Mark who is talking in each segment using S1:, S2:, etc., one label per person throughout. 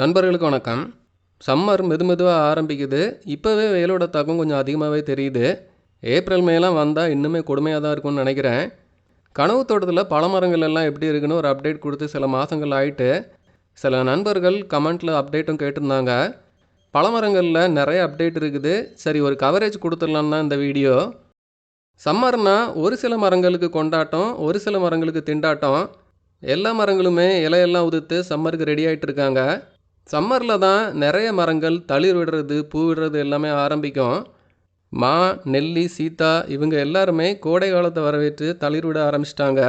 S1: நண்பர்களுக்கு வணக்கம். சம்மர் மெது மெதுவாக ஆரம்பிக்குது. இப்போவே வெயிலோட தாக்கம் கொஞ்சம் அதிகமாகவே தெரியுது. ஏப்ரல் மேலாம் வந்தால் இன்னுமே கொடுமையாக தான் இருக்கும்னு நினைக்கிறேன். கனவு தோட்டத்தில் பல மரங்கள் எல்லாம் எப்படி இருக்குன்னு ஒரு அப்டேட் கொடுத்து சில மாதங்கள் ஆயிட்டு சில நண்பர்கள் கமெண்ட்டில் அப்டேட்டும் கேட்டிருந்தாங்க. பல மரங்களில் நிறைய அப்டேட் இருக்குது. சரி ஒரு கவரேஜ் கொடுத்துடலான்னு தான் இந்த வீடியோ. சம்மர்னா ஒரு சில மரங்களுக்கு கொண்டாட்டம் ஒரு சில மரங்களுக்கு திண்டாட்டம். எல்லா மரங்களுமே இலையெல்லாம் உதிர்த்து சம்மருக்கு ரெடி ஆகிட்டு இருக்காங்க. சம்மரில் தான் நிறைய மரங்கள் தளிர் விடுறது பூ விடுறது எல்லாமே ஆரம்பிக்கும். மா நெல்லி சீத்தா இவங்க எல்லாருமே கோடை காலத்தை வரவேற்று தளிர் விட ஆரம்பிச்சிட்டாங்க.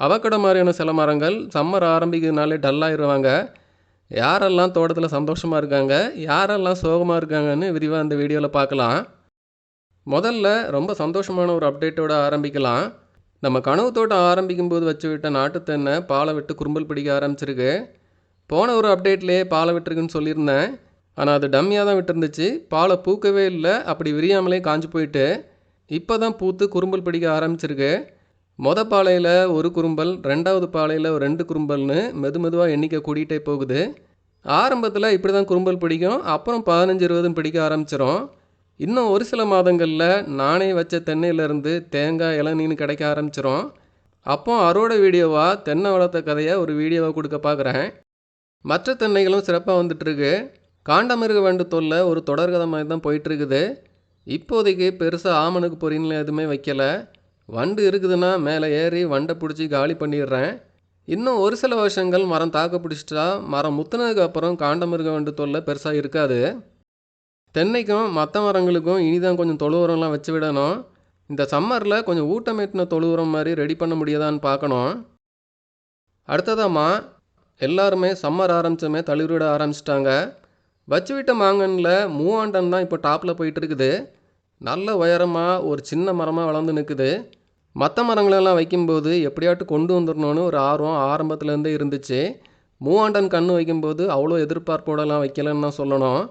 S1: அவக்கடை மாதிரியான சில மரங்கள் சம்மர் ஆரம்பிக்கிறதுனாலே டல்லாகிடுவாங்க யாரெல்லாம் தோட்டத்தில் சந்தோஷமாக இருக்காங்க யாரெல்லாம் சோகமாக இருக்காங்கன்னு விரிவாக இந்த வீடியோவில் பார்க்கலாம். முதல்ல ரொம்ப சந்தோஷமான ஒரு அப்டேட்டோட ஆரம்பிக்கலாம். நம்ம கனவு தோட்டம் ஆரம்பிக்கும் போது வச்சு விட்ட நாட்டு தென்னை பாலை விட்டு குறும்பல் பிடிக்க ஆரம்பிச்சிருக்கு. போன ஒரு அப்டேட்லேயே பாலை விட்டுருக்குன்னு சொல்லியிருந்தேன். ஆனால் அது டம்மியாக தான் விட்டுருந்துச்சு. பாலை பூக்கவே இல்லை. அப்படி விரியாமலே காஞ்சு போயிட்டு இப்போ தான் பூத்து குறும்பல் பிடிக்க ஆரம்பிச்சிருக்கு. மொத பாலையில் ஒரு குறும்பல் ரெண்டாவது பாலையில் ஒரு ரெண்டு குறும்பல்னு மெது மெதுவாக எண்ணிக்கை கூட்டிகிட்டே போகுது. ஆரம்பத்தில் இப்படி தான் குறும்பல் பிடிக்கும். அப்புறம் பதினஞ்சு இருபதும் பிடிக்க ஆரம்பிச்சிரும். இன்னும் ஒரு சில மாதங்களில் நானே வச்ச தென்னையிலேருந்து தேங்காய் இளநீன்னு கிடைக்க ஆரம்பிச்சிரும். அப்போ அறுவடை வீடியோவாக தென்னை வளர்த்த கதையை ஒரு வீடியோவாக கொடுக்க பார்க்குறேன் மற்ற தென்னைகளும் சிறப்பாக வந்துட்டுருக்கு. காண்டமிருக வண்டு தொல்லை ஒரு தொடர்கதை மாதிரி தான் போயிட்டுருக்குது. இப்போதைக்கு பெருசாக ஆமணக்கு பொறின்னு எதுவுமே வைக்கலை. வண்டு இருக்குதுன்னா மேலே ஏறி வண்டை பிடிச்சி காலி பண்ணிடுறேன். இன்னும் ஒரு சில வருஷங்கள் மரம் தாக்க பிடிச்சிட்டா மரம் முத்துனதுக்கு அப்புறம் காண்டமிருக வண்டு தொல்லை பெருசாக இருக்காது. தென்னைக்கும் மற்ற மரங்களுக்கும் இனிதான் கொஞ்சம் தொழு உரம்லாம் வச்சு விடணும். இந்த சம்மரில் கொஞ்சம் ஊட்டமேட்டின தொழு உரம் மாதிரி ரெடி பண்ண முடியாதான்னு பார்க்கணும். அடுத்ததாம்மா எல்லாருமே சம்மர் ஆரம்பித்தமே தளிர்விட ஆரம்பிச்சிட்டாங்க. வச்சு விட்ட மாங்கனில் மூவாண்டன் தான் இப்போ டாப்பில் போயிட்டு இருக்குது நல்ல உயரமாக ஒரு சின்ன மரமாக வளர்ந்து நிற்குது மற்ற மரங்களெல்லாம் வைக்கும்போது எப்படியாட்டு கொண்டு வந்துடணும்னு ஒரு ஆர்வம் ஆரம்பத்துலேருந்தே இருந்துச்சு. மூவாண்டன் கன்று வைக்கும்போது அவ்வளோ எதிர்பார்ப்போடலாம் வைக்கலன்னு தான் சொல்லணும்.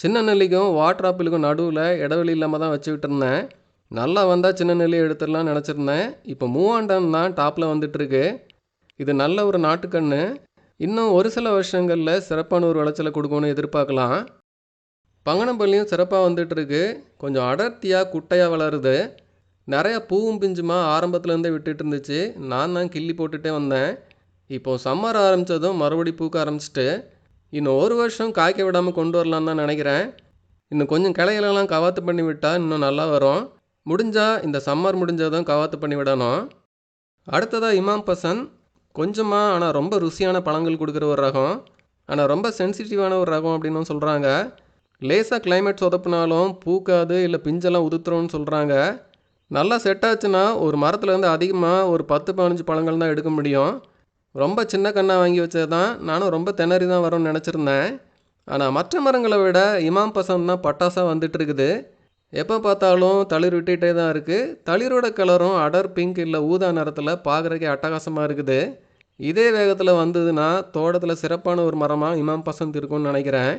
S1: சின்ன நெல்லிக்கும் வாட்டர் ஆப்பிளுக்கும் நடுவில் இடைவெளி இல்லாமல் தான் வச்சுக்கிட்டு இருந்தேன் நல்லா வந்தால் சின்ன நெல்லி எடுத்துடலாம் நினச்சிருந்தேன். இப்போ மூவாண்டன் தான் டாப்பில் வந்துட்டுருக்கு. இது நல்ல ஒரு நாட்டுக்கன்று இன்னும் ஒரு சில வருஷங்களில் சிறப்பான ஒரு விளைச்சலை கொடுக்கும்னு எதிர்பார்க்கலாம். பங்கனப்பள்ளியும் சிறப்பாக வந்துட்டுருக்கு. கொஞ்சம் அடர்த்தியாக குட்டையாக வளருது. நிறையா பூவும் பிஞ்சுமா ஆரம்பத்துலேருந்தே விட்டுட்டு இருந்துச்சு. நான் தான் கிள்ளி போட்டுகிட்டே வந்தேன். இப்போது சம்மர் ஆரம்பித்ததும் மறுபடி பூக்க ஆரம்பிச்சிட்டு இன்னும் ஒரு வருஷம் காய்க்க விடாமல் கொண்டு வரலான்னு தான் நினைக்கிறேன். இன்னும் கொஞ்சம் கிளைகளெல்லாம் கவாத்து பண்ணி விட்டால் இன்னும் நல்லா வரும். முடிஞ்சால் இந்த சம்மர் முடிஞ்சதும் கவாத்து பண்ணி விடணும். அடுத்ததாக இமாம் பசன் கொஞ்சமாக ஆனால் ரொம்ப ருசியான பழங்கள் கொடுக்குற ஒரு ரகம். ஆனால் ரொம்ப சென்சிட்டிவான ஒரு ரகம் அப்படின்னு சொல்கிறாங்க லேசாக கிளைமேட் சொதப்புனாலும் பூக்காது இல்லை பிஞ்செல்லாம் உதுத்துறோன்னு சொல்கிறாங்க நல்லா செட் ஆச்சுன்னா ஒரு மரத்துலேருந்து அதிகமாக ஒரு பத்து பதினஞ்சு பழங்கள் தான் எடுக்க முடியும். ரொம்ப சின்ன கண்ணாக வாங்கி வச்சது தான் நானும் ரொம்ப திணறி தான் வரும்னு நினச்சிருந்தேன். ஆனால் மற்ற மரங்களை விட இமாம் பசந்த் தான் பட்டாசாக வந்துட்டு இருக்குது. எப்போ பார்த்தாலும் தளிர் விட்டுகிட்டே தான் இருக்குது தளிரோட கலரும் அடர் பிங்க் இல்லை ஊதா நிறத்தில் பார்க்குறக்கே அட்டகாசமாக இருக்குது. இதே வேகத்தில் வந்ததுன்னா தோட்டத்தில் சிறப்பான ஒரு மரமாக இமாம் பசந்த் இருக்கும்னு நினைக்கிறேன்.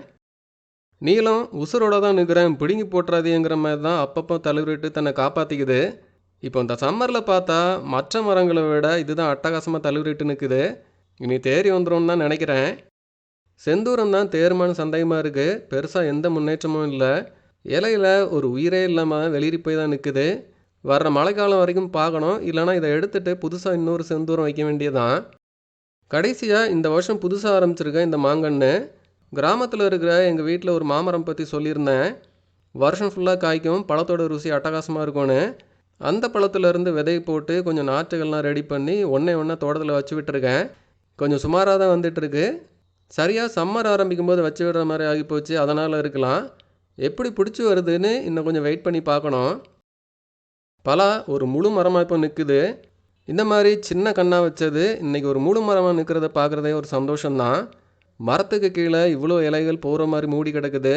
S1: நீளம் உசுரோட தான் நிற்கிறேன் பிடுங்கி போட்டுறாதேங்கிற மாதிரி தான் அப்பப்போ தளிர்விட்டு தன்னை காப்பாற்றிக்குது இப்போ இந்த சம்மரில் பார்த்தா மற்ற மரங்களை விட இதுதான் அட்டகாசமாக தழுவிட்டு நிற்குது இனி தேறி வந்துடும் தான் நினைக்கிறேன். செந்தூரம் தான் தேர்மான சந்தேகமாக இருக்குது பெருசாக எந்த முன்னேற்றமும் இல்லை. இலையில ஒரு உயிரே இல்லாமல் வெளியேறி போய் தான் நிற்குது வர்ற மழைக்காலம் வரைக்கும் பார்க்கணும். இல்லைனா இதை எடுத்துகிட்டு புதுசாக இன்னொரு செந்தூரம் வைக்க வேண்டியதான் கடைசியாக இந்த வருஷம் புதுசாக ஆரம்பிச்சிருக்கேன் இந்த மாங்கன்று கிராமத்தில் இருக்கிற எங்கள் வீட்டில் ஒரு மாமரம் பற்றி சொல்லியிருந்தேன். வருஷம் ஃபுல்லாக காய்க்கும் பழத்தோட ருசி அட்டகாசமாக இருக்கும்னு. அந்த பழத்துலேருந்து விதை போட்டு கொஞ்சம் நாற்றுகள்லாம் ரெடி பண்ணி ஒன்றே ஒன்றா தோட்டத்தில் வச்சு விட்டுருக்கேன். கொஞ்சம் சுமாராக தான் வந்துட்டுருக்கு சரியாக சம்மர் ஆரம்பிக்கும் போது வச்சு விடுற மாதிரி ஆகி போச்சு. அதனால் இருக்கலாம். எப்படி பிடிச்சி வருதுன்னு இன்னும் கொஞ்சம் வெயிட் பண்ணி பார்க்கணும். பலா ஒரு முழு மரமாக இப்போ நிற்குது இந்த மாதிரி சின்ன கண்ணாக வச்சது இன்றைக்கி ஒரு முழு மரமாக நிற்கிறத பார்க்குறதே ஒரு சந்தோஷம்தான். மரத்துக்கு கீழே இவ்வளோ இலைகள் போகிற மாதிரி மூடி கிடக்குது.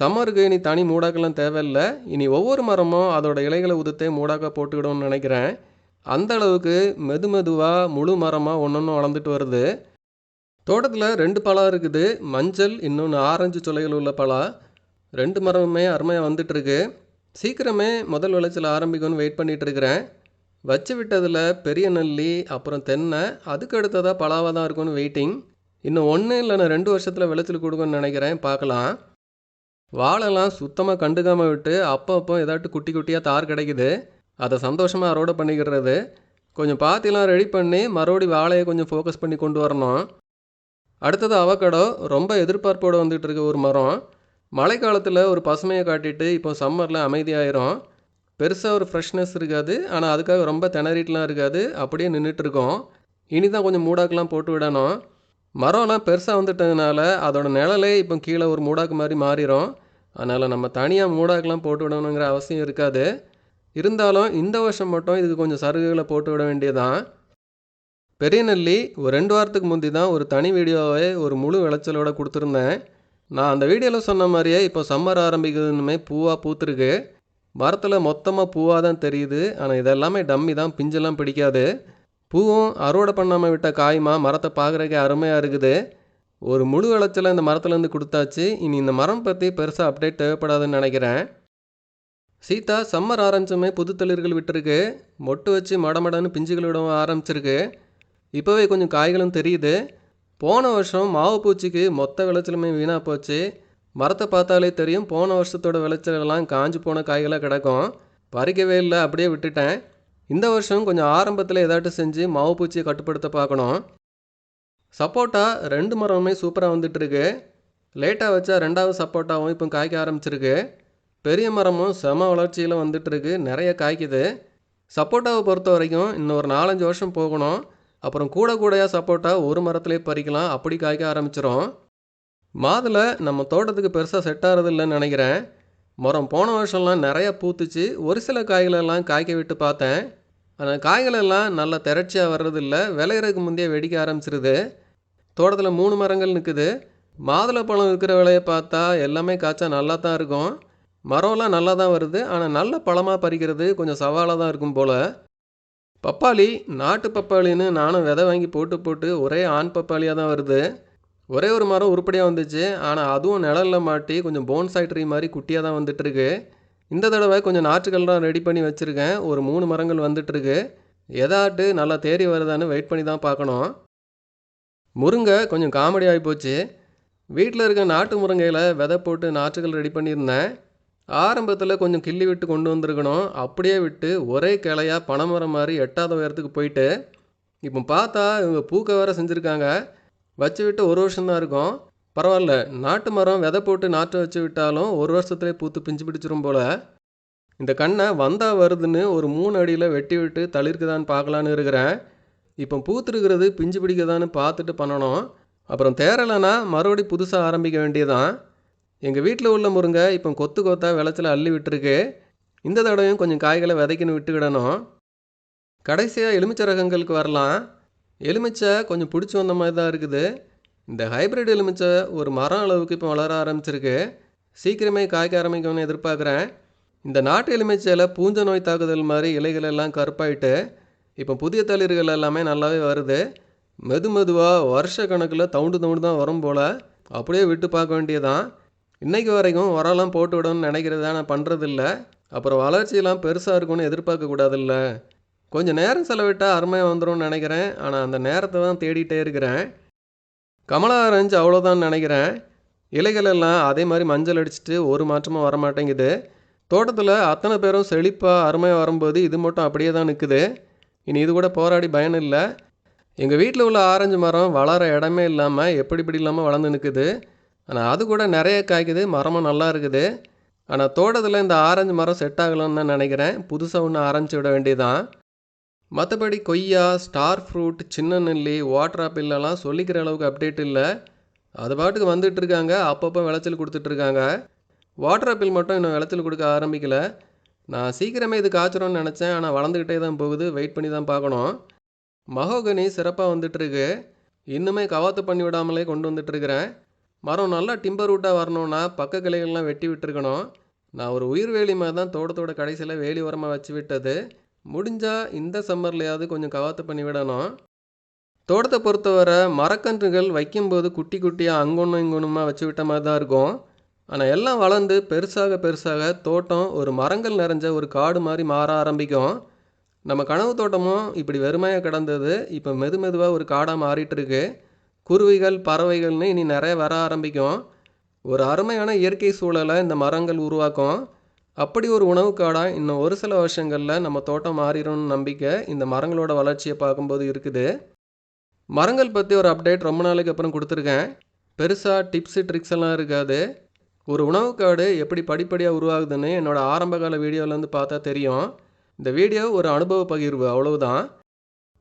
S1: சம்மருக்கு இனி தனி மூடாக்கெல்லாம் தேவையில்லை. இனி ஒவ்வொரு மரமும் அதோட இலைகளை உதுத்தே மூடாக்க போட்டுக்கிடும்னு நினைக்கிறேன். அந்த அளவுக்கு மெது மெதுவாக முழு மரமாக ஒன்று ஒன்று வளர்ந்துட்டு வருது. தோட்டத்தில் ரெண்டு பழம் இருக்குது. மஞ்சள் இன்னொன்று ஆரஞ்சு சுளைகள் உள்ள பழம் ரெண்டு மரமுமே அருமையாக வந்துட்டுருக்கு. சீக்கிரமே முதல் விளைச்சல் ஆரம்பிக்கும்னு வெயிட் பண்ணிகிட்ருக்குறேன் வச்சு விட்டதில் பெரிய நல்லி அப்புறம் தென்னை அதுக்கு அடுத்ததாக பலாவாக தான் இருக்கும்னு வெயிட்டிங் இன்னும் ஒன்று இல்லைன்னா ரெண்டு வருஷத்தில் விளைச்சல் கொடுக்கும்னு நினைக்கிறேன் பார்க்கலாம். வாழைலாம் சுத்தமாக கண்டுக்காமல் விட்டு அப்பப்போ அப்போ ஏதாட்டு குட்டி குட்டியாக தார் கிடைக்குது. அதை சந்தோஷமாக அறுவடை பண்ணிக்கிறது. கொஞ்சம் பாத்திலாம் ரெடி பண்ணி மறுபடி வாழையை கொஞ்சம் ஃபோக்கஸ் பண்ணி கொண்டு வரணும். அடுத்தது அவக்கடோ ரொம்ப எதிர்பார்ப்போடு வந்துகிட்ருக்கு இருக்க ஒரு மரம். மழைக்காலத்தில் ஒரு பசுமையை காட்டிட்டு இப்போ சம்மரில் அமைதியாயிரும். பெருசாக ஒரு ஃப்ரெஷ்னஸ் இருக்காது. ஆனால் அதுக்காக ரொம்ப திணறிட்டுலாம் இருக்காது. அப்படியே நின்றுட்டுருக்கோம் இனி தான் கொஞ்சம் மூடாக்கெலாம் போட்டு விடணும். மரம்லாம் பெருசாக வந்துட்டதுனால அதோட நிழலே இப்போ கீழே ஒரு மூடாக்கு மாதிரி மாறிடும் அதனால் நம்ம தனியாக மூடாக்கெலாம் போட்டு விடணுங்கிற அவசியம் இருக்காது. இருந்தாலும் இந்த வருஷம் மட்டும் இதுக்கு கொஞ்சம் சருகுகளை போட்டு விட வேண்டியதான் பெரிய நெல்லி ஒரு ரெண்டு வாரத்துக்கு முந்தி தான் ஒரு தனி வீடியோவை ஒரு முழு விளைச்சலோடு கொடுத்துருந்தேன். நான் அந்த வீடியோவில் சொன்ன மாதிரியே இப்போ சம்மர் ஆரம்பிக்குதுன்னுமே பூவாக பூத்துருக்கு. மரத்தில் மொத்தமாக பூவாக தான் தெரியுது. ஆனால் இதெல்லாமே டம்மி தான் பிஞ்செல்லாம் பிடிக்காது. பூவும் அறுவடை பண்ணாமல் விட்ட காயுமா? மரத்தை பார்க்குறக்கே அருமையாக இருக்குது. ஒரு முழு விளைச்சலை இந்த மரத்துலேருந்து கொடுத்தாச்சு. இனி இந்த மரம் பற்றி பெருசாக அப்டேட் தேவைப்படாதுன்னு நினைக்கிறேன். சீதா சம்மர் ஆரம்பிச்சுமே புது தளிர்கள் விட்டுருக்கு. மொட்டு வச்சு மடமடன்னு பிஞ்சுகள் விடவும் ஆரம்பிச்சிருக்கு. இப்போவே கொஞ்சம் காய்களும் தெரியுது. போன வருஷம் மாவு பூச்சிக்கு மொத்த விளைச்சலுமே வீணாக போச்சு. மரத்தை பார்த்தாலே தெரியும் போன வருஷத்தோட விளைச்சலெல்லாம் காஞ்சு போன காய்களாக கிடக்கும். பறிக்கவே இல்லை அப்படியே விட்டுட்டேன். இந்த வருஷம் கொஞ்சம் ஆரம்பத்தில் ஏதாட்டும் செஞ்சு மாவு பூச்சியை கட்டுப்படுத்த பார்க்கணும். சப்போட்டா ரெண்டு மரமுமே சூப்பராக வந்துட்டுருக்கு. லேட்டாக வச்சா ரெண்டாவது சப்போட்டாவும் இப்போ காய்க்க ஆரம்பிச்சிருக்கு. பெரிய மரமும் செம வளர்ச்சியில் வந்துட்டுருக்கு நிறைய காய்க்குது. சப்போட்டாவை பொறுத்த வரைக்கும் இன்னும் ஒரு நாலஞ்சு வருஷம் போகணும். அப்புறம் கூட கூடையாக சப்போட்டா ஒரு மரத்துலேயே பறிக்கலாம். அப்படி காய்க்க ஆரம்பிச்சிடும் மாதுளை நம்ம தோட்டத்துக்கு பெருசாக செட் ஆகிறதில்லன்னு நினைக்கிறேன். மரம் போன வருஷம்லாம் நிறையா பூத்துச்சு. ஒரு சில காய்களெல்லாம் காய்க்க விட்டு பார்த்தேன். ஆனால் காய்களெல்லாம் நல்லா திரட்சியாக வர்றதில்ல. விளையிறதுக்கு முந்தைய வெடிக்க ஆரம்பிச்சிருது. தோட்டத்தில் மூணு மரங்கள் நிற்குது மாதுளை பழம் இருக்கிற விலையை பார்த்தா எல்லாமே காய்ச்சா நல்லா தான் இருக்கும். மரம்லாம் நல்லா தான் வருது. ஆனால் நல்ல பழமாக பறிக்கிறது கொஞ்சம் சவாலாக தான் இருக்கும் போல். பப்பாளி நாட்டு பப்பாளின்னு நானும் விதை வாங்கி போட்டு போட்டு ஒரே ஆண் பப்பாளியாக தான் வருது. ஒரே ஒரு மரம் உருப்படியாக வந்துச்சு. ஆனால் அதுவும் நிழலில் மாட்டி கொஞ்சம் போன்சாய் ட்ரீ மாதிரி குட்டியாக தான் வந்துட்டுருக்கு. இந்த தடவை கொஞ்சம் நாற்றுகள்லாம் ரெடி பண்ணி வச்சுருக்கேன். ஒரு மூணு மரங்கள் வந்துட்டுருக்கு. எதாட்டு நல்லா தேறி வருதான்னு வெயிட் பண்ணி தான் பார்க்கணும். முருங்கை கொஞ்சம் காமெடி ஆகி போச்சு. வீட்டில் இருக்க நாட்டு முருங்கையில் விதை போட்டு நாற்றுகள் ரெடி பண்ணியிருந்தேன். ஆரம்பத்தில் கொஞ்சம் கிள்ளி விட்டு கொண்டு வந்திருக்கணும். அப்படியே விட்டு ஒரே கிளையாக பனைமரம் மாதிரி எட்டாத உயரத்துக்கு போயிட்டு இப்போ பார்த்தா இவங்க பூக்க வேற செஞ்சுருக்காங்க. வச்சு விட்டு ஒரு வருஷம்தான் இருக்கும். பரவாயில்ல நாட்டு மரம் விதை போட்டு நாற்று வச்சு விட்டாலும் ஒரு வருஷத்துலேயே பூத்து பிஞ்சு பிடிச்சிரும் போல். இந்த கண்ணை வந்தால் வருதுன்னு ஒரு மூணு அடியில் வெட்டி விட்டு தளிர்க்குதான்னு பார்க்கலான்னு இருக்கிறேன். இப்போ பூத்துருக்கிறது பிஞ்சு பிடிக்குதான்னு பார்த்துட்டு பண்ணணும். அப்புறம் தேரலைன்னா மறுபடி புதுசாக ஆரம்பிக்க வேண்டியதான் எங்கள் வீட்டில் உள்ள முருங்கை இப்போ கொத்து கொத்தாக விளைச்சல அள்ளி விட்டுருக்கு. இந்த தடவையும் கொஞ்சம் காய்களை விதைக்கின்னு விட்டுக்கிடணும் கடைசியாக எலுமிச்சை ரகங்களுக்கு வரலாம். எலுமிச்சை கொஞ்சம் பிடிச்சி வந்த மாதிரி தான் இருக்குது. இந்த ஹைப்ரிட் எலுமிச்சை ஒரு மரம் அளவுக்கு இப்போ வளர ஆரம்பிச்சிருக்கு. சீக்கிரமே காய்க்க ஆரம்பிக்கும்னு எதிர்பார்க்குறேன். இந்த நாட்டு எலுமிச்சையில் பூஞ்ச நோய் தாக்குதல் மாதிரி இலைகள் எல்லாம் கருப்பாயிட்டு இப்போ புதிய தளிர்கள் எல்லாமே நல்லாவே வருது. மெது மெதுவாக வருஷ கணக்கில் தவுண்டு தவுண்டு தான் வரும் போல். அப்படியே விட்டு பார்க்க வேண்டியதான் இன்றைக்கு வரைக்கும் உரம்லாம் போட்டு விடணும்னு நினைக்கிறது நான் பண்ணுறதில்ல அப்புறம் வளர்ச்சியெல்லாம் பெருசாக இருக்கும்னு எதிர்பார்க்க கூடாதுல்ல. கொஞ்சம் நேரம் செலவிட்டால் அருமையாக வந்துடும்னு நினைக்கிறேன். ஆனால் அந்த நேரத்தை தான் தேடிட்டே இருக்கிறேன். கமலா ஆரஞ்சு அவ்வளோதான் நினைக்கிறேன். இலைகள் எல்லாம் அதே மாதிரி மஞ்சள் அடிச்சிட்டு ஒரு மாற்றமும் வர மாட்டேங்குது தோட்டத்தில் அத்தனை பேரும் செழிப்பாக அருமையாக வரும்போது இது மட்டும் அப்படியே தான் நிற்குது இனி இது கூட போராடி பயன் இல்லை. எங்கள் வீட்டில் உள்ள ஆரஞ்சு மரம் வளர இடமே இல்லாமல் எப்படி இப்படி இல்லாமல் வளர்ந்து நிற்குது ஆனால் அது கூட நிறைய காய்க்குது. மரமும் நல்லா இருக்குது. ஆனால் தோட்டத்தில் இந்த ஆரஞ்சு மரம் செட் ஆகலாம்னு தான் நினைக்கிறேன். புதுசாக ஒன்று ஆரம்பிச்சு விட வேண்டியதான் மற்றபடி கொய்யா ஸ்டார் ஃப்ரூட் சின்ன நெல்லி வாட்டர் ஆப்பிள்லாம் சொல்லிக்கிற அளவுக்கு அப்டேட் இல்லை. அது பாட்டுக்கு வந்துட்டு இருக்காங்க. அப்பப்போ விளைச்சல் கொடுத்துட்ருக்காங்க வாட்டர் ஆப்பிள் மட்டும் இன்னும் விளைச்சல் கொடுக்க ஆரம்பிக்கல. நான் சீக்கிரமே இது காய்ச்சிரோன்னு நினச்சேன். ஆனால் வளர்ந்துக்கிட்டே தான் போகுது. வெயிட் பண்ணி தான் பார்க்கணும். மகோகனி சிறப்பாக வந்துட்டுருக்கு இன்னுமே கவாத்து பண்ணி விடாமலே கொண்டு வந்துட்டுருக்கிறேன் மரம் நல்லா டிம்பர் ரூட்டாக வரணும்னா பக்க கிளைகள்லாம் வெட்டி விட்டுருக்கணும். நான் ஒரு உயிர் வேலி மாதிரி தான் தோட்டத்தோட கடைசியில் வேலி உரமாக வச்சு விட்டது. முடிஞ்சால் இந்த சம்மர்லையாவது கொஞ்சம் கவாத்து பண்ணி விடணும். தோட்டத்தை பொறுத்தவரை மரக்கன்றுகள் வைக்கும்போது குட்டி குட்டியாக அங்கொன்னும் இங்கொன்னுமா வச்சு விட்ட மாதிரி தான் இருக்கும். ஆனால் எல்லாம் வளர்ந்து பெருசாக பெருசாக தோட்டம் ஒரு மரங்கள் நிறைஞ்ச ஒரு காடு மாதிரி மாற ஆரம்பிக்கும். நம்ம கனவு தோட்டமும் இப்படி வெறுமையாக கிடந்தது. இப்போ மெது மெதுவாக ஒரு காடாக மாறிட்டுருக்கு குருவிகள் பறவைகள்னு இனி நிறைய வர ஆரம்பிக்கும். ஒரு அருமையான இயற்கை சூழலை இந்த மரங்கள் உருவாக்கும். அப்படி ஒரு உணவு காடாக இன்னும் ஒரு சில வருஷங்களில் நம்ம தோட்டம் மாறிடும்னு நம்பிக்கை இந்த மரங்களோட வளர்ச்சியை பார்க்கும்போது இருக்குது. மரங்கள் பற்றி ஒரு அப்டேட் ரொம்ப நாளைக்கு அப்புறம் கொடுத்துருக்கேன். பெருசாக டிப்ஸு ட்ரிக்ஸ் எல்லாம் இருக்காது. ஒரு உணவு காடு எப்படி படிப்படியாக உருவாகுதுன்னு என்னோடய ஆரம்பகால வீடியோலேருந்து பார்த்தா தெரியும். இந்த வீடியோ ஒரு அனுபவ பகிர்வு அவ்வளவுதான்.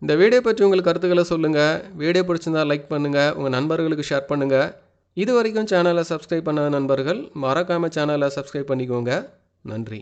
S1: இந்த வீடியோ பற்றி உங்களுக்கு கருத்துக்களை சொல்லுங்கள் வீடியோ பிடிச்சிருந்தால் லைக் பண்ணுங்கள் உங்கள் நண்பர்களுக்கு ஷேர் பண்ணுங்கள் இது வரைக்கும் சேனலை சப்ஸ்கிரைப் பண்ணாத நண்பர்கள் மறக்காமல் சேனலை சப்ஸ்கிரைப் பண்ணிக்கோங்க. நன்றி.